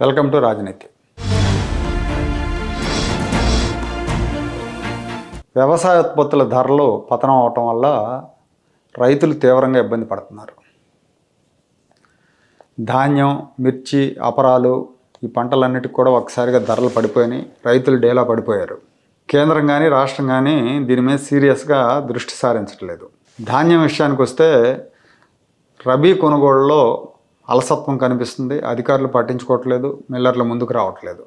Welcome to రాజనీతి. వ్యవసాయ ఉత్పత్తుల ధరలు పతనం అవటం వల్ల రైతులు తీవ్రంగా ఇబ్బంది పడుతున్నారు. ధాన్యం మిర్చి అపరాలు ఈ పంటలన్నిటికి కూడా ఒకసారిగా ధరలు పడిపోయినాయి. రైతులు డేలా పడిపోయారు. కేంద్రం కానీ రాష్ట్రం కానీ దీని మీద సీరియస్గా దృష్టి సారించట్లేదు. ధాన్యం విషయానికి వస్తే రబీ కొనుగోళ్ళలో అలసత్వం కనిపిస్తుంది అధికారులు పట్టించుకోవట్లేదు మిల్లర్లు ముందుకు రావట్లేదు.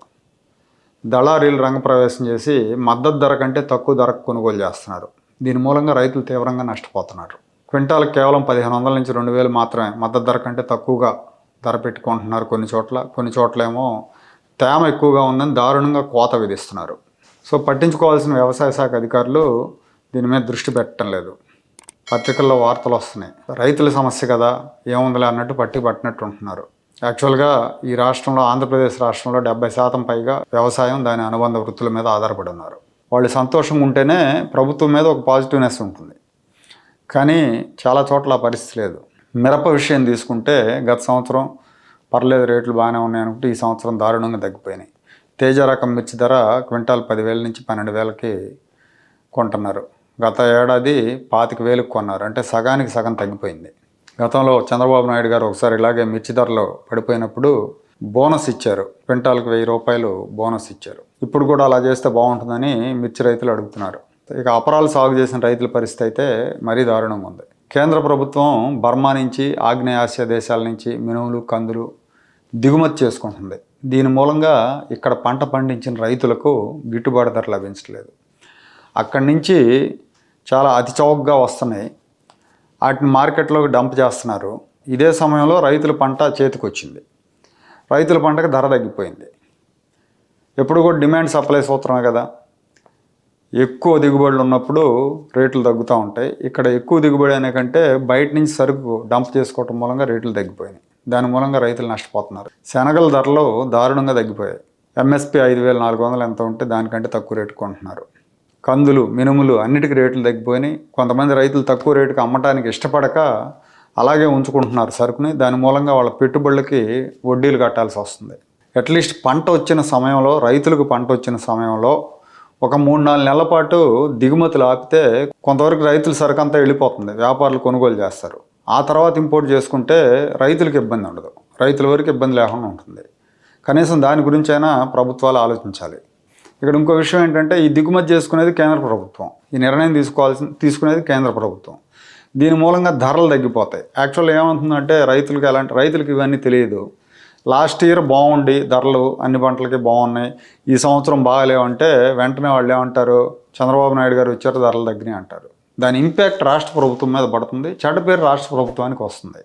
దళారీలు రంగప్రవేశం చేసి మద్దతు ధర కంటే తక్కువ ధరకు కొనుగోలు చేస్తున్నారు. దీని మూలంగా రైతులు తీవ్రంగా నష్టపోతున్నారు. క్వింటాల్ కేవలం పదిహేను వందల నుంచి రెండు వేలు మాత్రమే మద్దతు ధర కంటే తక్కువగా ధర పెట్టుకుంటున్నారు కొన్ని చోట్ల. కొన్ని చోట్లేమో తేమ ఎక్కువగా ఉందని దారుణంగా కోత విధిస్తున్నారు. సో పట్టించుకోవాల్సిన వ్యవసాయ శాఖ అధికారులు దీని మీద దృష్టి పెట్టడం లేదు పత్రికల్లో వార్తలు వస్తున్నాయి. రైతుల సమస్య కదా ఏముందిలే అన్నట్టు పట్టి పట్టినట్టు ఉంటున్నారు. యాక్చువల్గా ఈ రాష్ట్రంలో ఆంధ్రప్రదేశ్ రాష్ట్రంలో డెబ్బై శాతం పైగా వ్యవసాయం దాని అనుబంధ వృత్తుల మీద ఆధారపడి ఉన్నారు. వాళ్ళు సంతోషంగా ఉంటేనే ప్రభుత్వం మీద ఒక పాజిటివ్నెస్ ఉంటుంది. కానీ చాలా చోట్ల పరిస్థితి లేదు. మిరప విషయం తీసుకుంటే గత సంవత్సరం పర్లేదు రేట్లు బాగానే ఉన్నాయి అనుకుంటే ఈ సంవత్సరం దారుణంగా తగ్గిపోయినాయి. తేజ రకం మిర్చి ధర క్వింటాల్ పదివేల నుంచి పన్నెండు వేలకి కొంటున్నారు. గత ఏడాది పాతిక వేలకు కొన్నారు. అంటే సగానికి సగం తగ్గిపోయింది. గతంలో చంద్రబాబు నాయుడు గారు ఒకసారి ఇలాగే మిర్చి ధరలు పడిపోయినప్పుడు బోనస్ ఇచ్చారు. క్వింటాల్కి వెయ్యి రూపాయలు బోనస్ ఇచ్చారు. ఇప్పుడు కూడా అలా చేస్తే బాగుంటుందని మిర్చి రైతులు అడుగుతున్నారు. ఇక అపరాలు సాగు చేసిన రైతుల పరిస్థితి అయితే మరీ దారుణంగా ఉంది. కేంద్ర ప్రభుత్వం బర్మా నుంచి ఆగ్నేయ ఆసియా దేశాల నుంచి మినుములు కందులు దిగుమతి చేసుకుంటుంది. దీని మూలంగా ఇక్కడ పంట పండించిన రైతులకు గిట్టుబాటు ధర లభించట్లేదు. అక్కడి నుంచి చాలా అతి చౌకగా వస్తున్నాయి. వాటిని మార్కెట్లోకి డంప్ చేస్తున్నారు. ఇదే సమయంలో రైతుల పంట చేతికొచ్చింది. రైతుల పంటకు ధర తగ్గిపోయింది. ఎప్పుడు కూడా డిమాండ్ సప్లై సూత్రమే కదా. ఎక్కువ దిగుబడులు ఉన్నప్పుడు రేట్లు తగ్గుతూ ఉంటాయి. ఇక్కడ ఎక్కువ దిగుబడి అనే కంటే బయట నుంచి సరుకు డంప్ చేసుకోవటం మూలంగా రేట్లు తగ్గిపోయినాయి. దాని మూలంగా రైతులు నష్టపోతున్నారు. శనగల ధరలు దారుణంగా తగ్గిపోయాయి. ఎంఎస్పి ఐదు వేల నాలుగు వందలు ఎంత ఉంటే దానికంటే తక్కువ రేటు కొంటున్నారు. కందులు మినుములు అన్నిటికీ రేట్లు తగ్గిపోయినాయి. కొంతమంది రైతులు తక్కువ రేటుకి అమ్మటానికి ఇష్టపడక అలాగే ఉంచుకుంటున్నారు సరుకుని. దాని మూలంగా వాళ్ళ పెట్టుబడులకి వడ్డీలు కట్టాల్సి వస్తుంది. అట్లీస్ట్ పంట వచ్చిన సమయంలో రైతులకు పంట వచ్చిన సమయంలో ఒక మూడు నాలుగు నెలల పాటు దిగుమతులు ఆపితే కొంతవరకు రైతుల సరుకు అంతా వెళ్ళిపోతుంది. వ్యాపారులు కొనుగోలు చేస్తారు. ఆ తర్వాత ఇంపోర్ట్ చేసుకుంటే రైతులకు ఇబ్బంది ఉండదు. రైతుల వరకు ఇబ్బంది లేకుండా ఉంటుంది. కనీసం దాని గురించైనా ప్రభుత్వాలు ఆలోచించాలి. ఇక్కడ ఇంకో విషయం ఏంటంటే ఈ దిగుమతి చేసుకునేది కేంద్ర ప్రభుత్వం. ఈ నిర్ణయం తీసుకోవాల్సిన తీసుకునేది కేంద్ర ప్రభుత్వం. దీని మూలంగా ధరలు తగ్గిపోతాయి. యాక్చువల్ ఏమవుతుందంటే రైతులకు ఎలాంటి రైతులకు ఇవన్నీ తెలియదు. లాస్ట్ ఇయర్ బాగుండి ధరలు అన్ని పంటలకి బాగున్నాయి. ఈ సంవత్సరం బాగాలేవంటే వెంటనే వాళ్ళు ఏమంటారు చంద్రబాబు నాయుడు గారు వచ్చారు ధరలు తగ్గినాయి అంటారు. దాని ఇంపాక్ట్ రాష్ట్ర ప్రభుత్వం మీద పడుతుంది. చెడ్డ పేరు రాష్ట్ర ప్రభుత్వానికి వస్తుంది.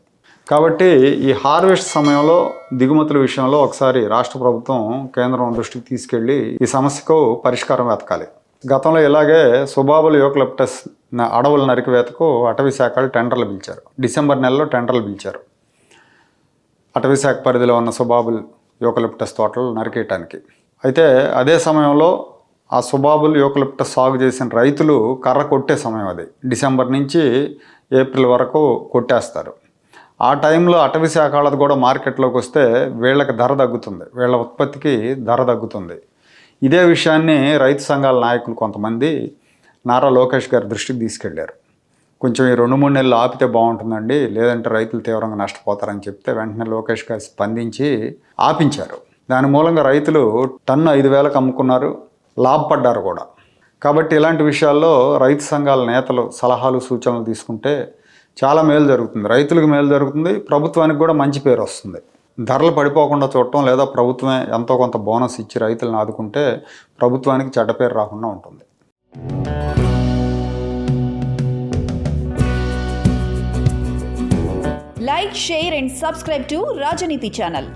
కాబట్టి ఈ హార్వెస్ట్ సమయంలో దిగుమతుల విషయంలో ఒకసారి రాష్ట్ర ప్రభుత్వం కేంద్రం దృష్టికి తీసుకెళ్ళి ఈ సమస్యకు పరిష్కారం వెతకాలి. గతంలో ఇలాగే సుబాబుల యోక్లప్టస్ అడవుల నరికివేతకు అటవీ శాఖలు టెండర్లు పిలిచారు. డిసెంబర్ నెలలో టెండర్లు పిలిచారు. అటవీ శాఖ పరిధిలో ఉన్న సుబాబుల్ యోకలిప్టస్ తోటలు నరికేయటానికి. అయితే అదే సమయంలో ఆ సుబాబుల్ యోకలిప్టస్ సాగు చేసిన రైతులు కర్ర కొట్టే సమయం అది. డిసెంబర్ నుంచి ఏప్రిల్ వరకు కొట్టేస్తారు. ఆ టైంలో అటవీ శాఖలది కూడా మార్కెట్లోకి వస్తే వీళ్ళకి ధర తగ్గుతుంది. వీళ్ళ ఉత్పత్తికి ధర తగ్గుతుంది. ఇదే విషయాన్ని రైతు సంఘాల నాయకులు కొంతమంది నారా లోకేష్ గారి దృష్టికి తీసుకెళ్ళారు. కొంచెం ఈ రెండు మూడు నెలలు ఆపితే బాగుంటుందండి లేదంటే రైతులు తీవ్రంగా నష్టపోతారని చెప్తే వెంటనే లోకేష్ గారు స్పందించి ఆపించారు. దాని మూలంగా రైతులు టన్ను ఐదు వేలకు అమ్ముకున్నారు లాభపడ్డారు కూడా. కాబట్టి ఇలాంటి విషయాల్లో రైతు సంఘాల నేతలు సలహాలు సూచనలు తీసుకుంటే చాలా మేలు జరుగుతుంది. రైతులకు మేలు జరుగుతుంది. ప్రభుత్వానికి కూడా మంచి పేరు వస్తుంది. ధరలు పడిపోకుండా చూడటం లేదా ప్రభుత్వమే ఎంతో కొంత బోనస్ ఇచ్చి రైతులను ఆదుకుంటే ప్రభుత్వానికి చెడ్డ పేరు రాకుండా ఉంటుంది. Like share and subscribe to Rajaneethi channel